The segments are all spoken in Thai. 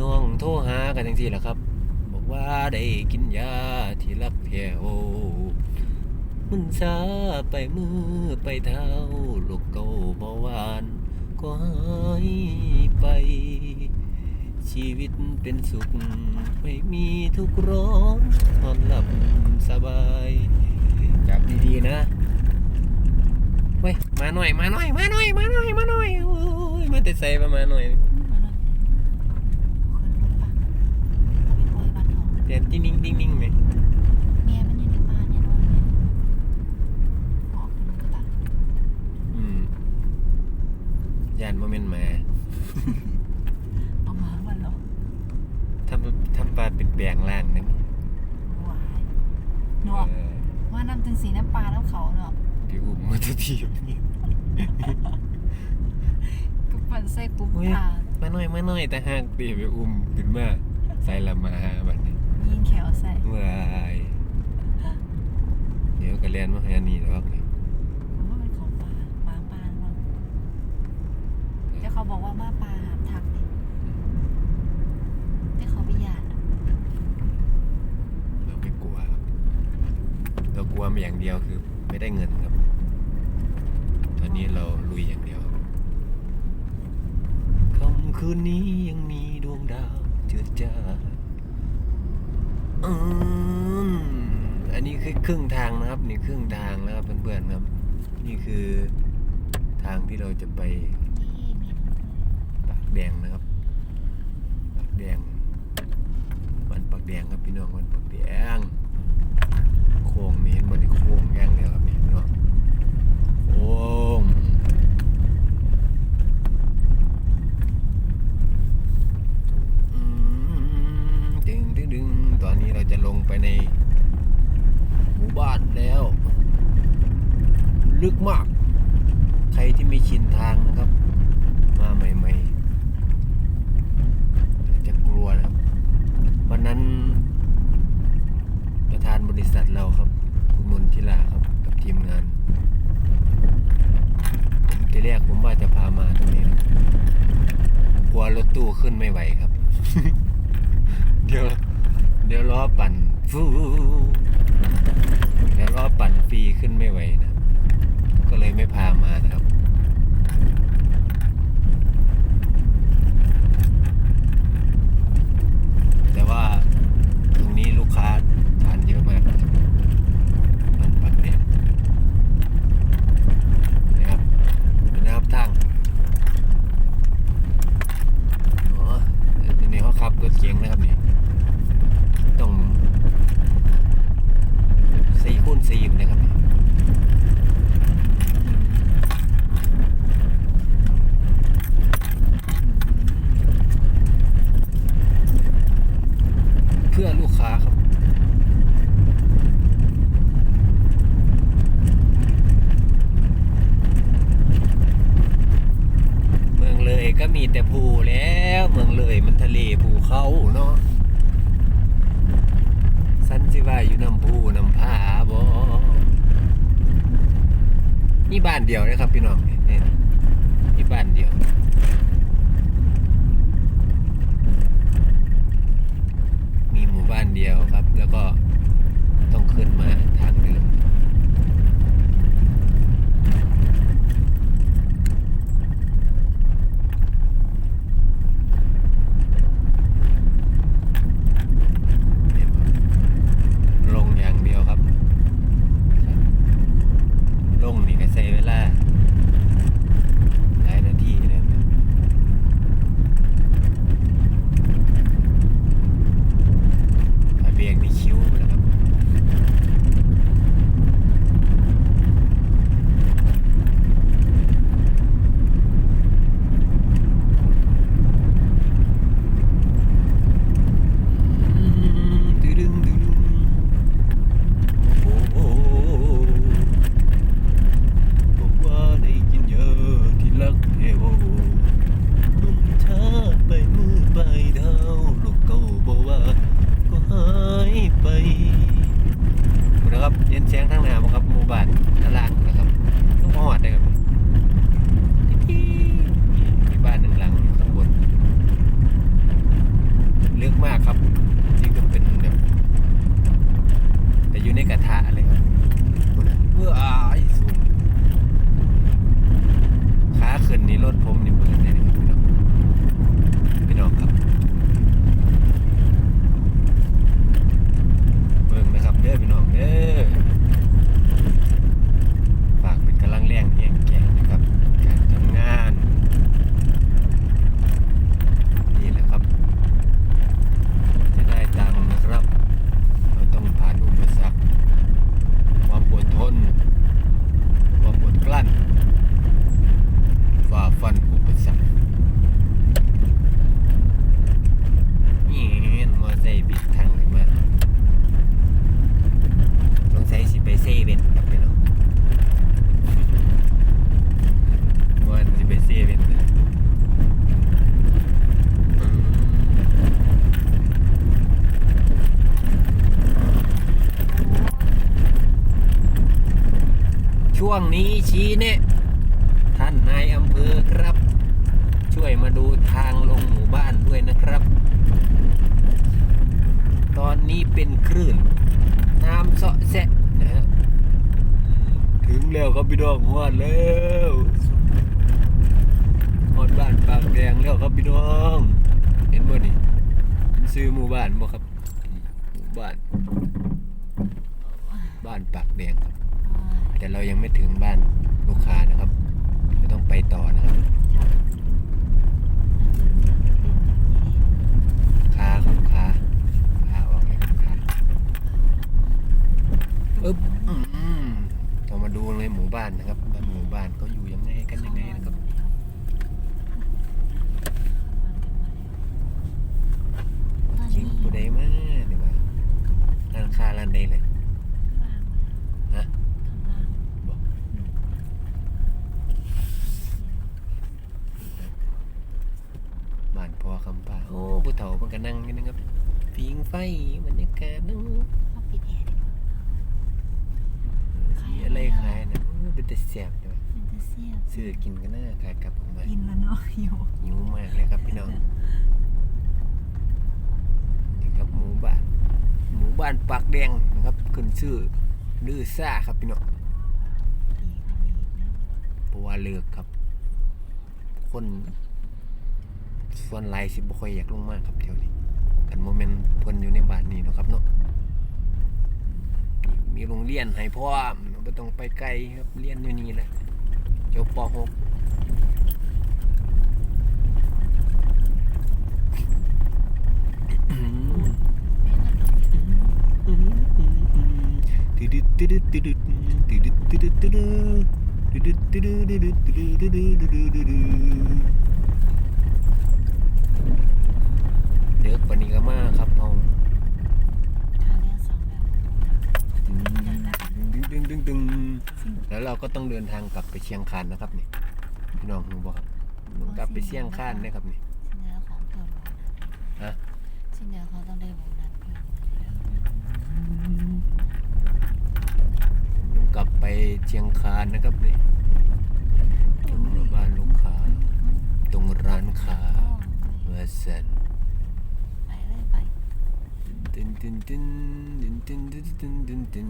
น้องโทรหากันจังซี่แหละครับ บอกว่าได้กินยาที่รักแถวมันซาไปมือไปเท้าลูกเก่าเบาหวานก็หายไป ชีวิตเป็นสุข ไม่มีทุกข์ร้อนนอนหลับสบายจับดีๆนะเว้ยมาหน่อยมาหน่อยมาหน่อยมาหน่อยมาหน่อยโอ้ยมาแต่ใส่ปะมาหน่อย มาเลยขึ้นรถ ปะเอาไปปล่อยบ้านเขาเดี๋ยวติ้งนิ่งติ้งนิ่งไหมเมียมันอยู่ในป่าเนี่ยนอนเลยออกเป็นกระตันอืมยานโมเมนต์มาเอามาวันเหรอทำทำปลาเป็นแปลงล่างนะวายเนาะว่านำจังสีน้ำปลาน้ำเขาเนาะพี่อุ้มมาทุกทีนี่ก็ปั่นใส่กลุ่มโอ้ยตามาหน่อยมาหน่อยแต่หากตีพี่อุ้มขึ้นมาใส่ละมาบัดนี้ ยิงแขวใส่เมื่อไอเดี๋ยวก็เรียนมาให้อันนี้แล้วนี่ผมว่าเป็นของปลาหมาปลาบ้างแต่เขาบอกว่ามาปลาหามทักดิไม่เขาไปหยาดอะเราไม่กลัวครับเรากลัวมาอย่างเดียวคือไม่ได้เงินครับ ตอนนี้เราลุยอย่างเดียวครับค่ำคืนนี้ยังมีดวงดาวเจือจ้า อืมอันนี้คือครึ่งทางนะครับ นี่ครึ่งทางนะครับเพื่อนๆครับ นี่คือทางที่เราจะไปปากแดงนะครับปากแดงวันปากแดงครับพี่น้องวันปากแดงโค้งนี่เห็นบนนี่โค้งแย่งเดียวครับนี่พี่น้องโค้ม ดึงตอนนี้เราจะลงไปในหมู่บ้านแล้ว ลึกมาก ใครที่ไม่ชินทางนะครับ มาใหม่ๆจะกลัวนะครับ วันนั้นประธานบริษัทเราครับ คุณมนทิลาครับกับทีมงานผมทีแรกผมว่าจะพามาตรงนี้นกลัวรถตู้ขึ้นไม่ไหวครับ เดี๋ยว เดี๋ยวล้อปั่นฟูเดี๋ยวล้อปั่นฟรีขึ้นไม่ไหวนะ ก็เลยไม่พามานะครับ แต่ว่าตรงนี้ลูกค้าทานเยอะมากนะครับมันปักเนี่ยนะครับเห็นะครับทางอ๋อทีนี้เขาขับรถเก๋งนะครับนี่ต้องสี่คูณสี่นะครับนี่เพื่อลู กค้าครับเมืองเลยก็มีแต่ภูแล้วเมืองเลยมันทะเลภูเขาเนาะสันสิว่าอยู่น้ำภูน้ำผาบ่นี่บ้านเดียวนะครับพี่น้องนี่นี่บ้านเดียว หมู่บ้านเดียวครับ แล้วก็ต้องขึ้นมาทางเดิม รถผมนี่เปิดได้ วงนี้ชี้แนะท่านนายอำเภอครับ ช่วยมาดูทางลงหมู่บ้านด้วยนะครับ ตอนนี้เป็นคลื่น น้ำเสาะแสะนะฮะถึงแล้วครับพี่น้องฮอดแล้วฮอดบ้านปากแดงแล้วครับพี่น้อง เห็นบ่นี่ซื้อหมู่บ้านบ่ครับหมู่บ้าน บ้านปากแดงครับ แต่เรายังไม่ถึงบ้านลูกค้านะครับเราต้องไปต่อนะครับ ขาครับขาขาออกเลยครับขาอึ๊บอืมเรามาดูในหมู่บ้านนะครับบ้านหมู่บ้านเขาอยู่ยังไงกันยังไงนะครับ จริงผู้ใดมาเนี่ยว่าร้านค้าร้านใดเลยฮะบอกบ้านพ่อคำป้าโอ้ผู้เฒ่าเพิ่นก็นั่งกันนะครับฟิงไฟบรรยากาศนั่ง เขาปิดแอร์ดีกว่า มีอะไรขายนะโอ้เป็น แต่แซ่บเลยว่ะเป็นตาเซียบซื้อกินกันน่าขายกลับออกมากินแล้วเนาะหิวหิวมากเลยครับพี่น้องนี่ครับหมู่บ้านหมู่บ้านปากแดงนะครับขึ้นชื่อลือซ่าครับพี่น้องดีก็ดีนะเพราะว่าเลิกครับ คนส่วนหลายสิบ่ค่อยอยากลงมากครับเที่ยวนี้กันโมเมนต์เพิ่นอยู่ในบ้านนี้เนาะครับเนาะ มีโรงเรียนให้พร้อมบ่ต้องไปไกลครับเรียนอยู่นี่แหละจบป .6 เด็กปานนี้ก็มาครับเฮา ทาเลียนสองแบบ ดึงดึงดึงดึงแล้วเราก็ต้องเดินทางกลับไปเชียงคานนะครับนี่พี่น้องรู้บ่ครับต้องกลับไปเชียงคานนะครับนี่ชิ้นเนื้อของเพิ่มโบนัสฮะชิ้นเนื้อเขาต้องได้โบนัสเพิ่มต้องกลับไปเชียงคานนะครับนี่ตรงบ้านลูกค้า ตรงร้านค้าเวอร์สันไปเลยไปตึนตึนตึนตึนตึ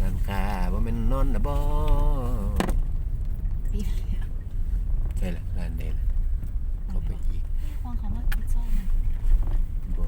นตึนตึนตึนตึนร้านค้าบ่แม่นนอนนะบ่ปีเดียวใช่ละร้านใดล่ะเข้าไปอีกฟังคำว่าพิซซ่ามันบ่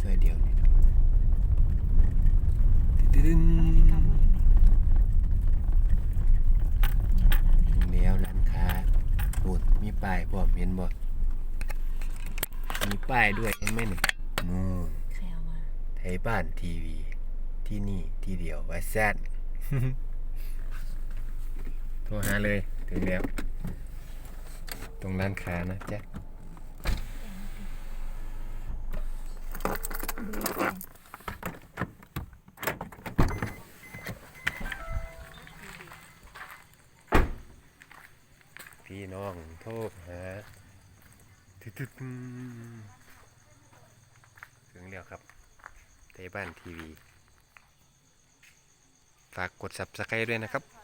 ซอยเดียวนี่ตึนตึนกลับรถไหมถึงแล้วร้านค้านู่นมีป้ายพร้อมเห็นบ่มีป้ายด้วยเห็นไหมนี่นู่นใครเอามาไทยบ้านทีวี ที่นี่ที่เดียวไว่าแซดโทรหาเลยถึงแล้ว ตรงร้านค้านะแจ๊ะพี่น้องโทรหาถึงแล้วครับไทยบ้านทีวี ฝากกด subscribe ด้วยนะครับ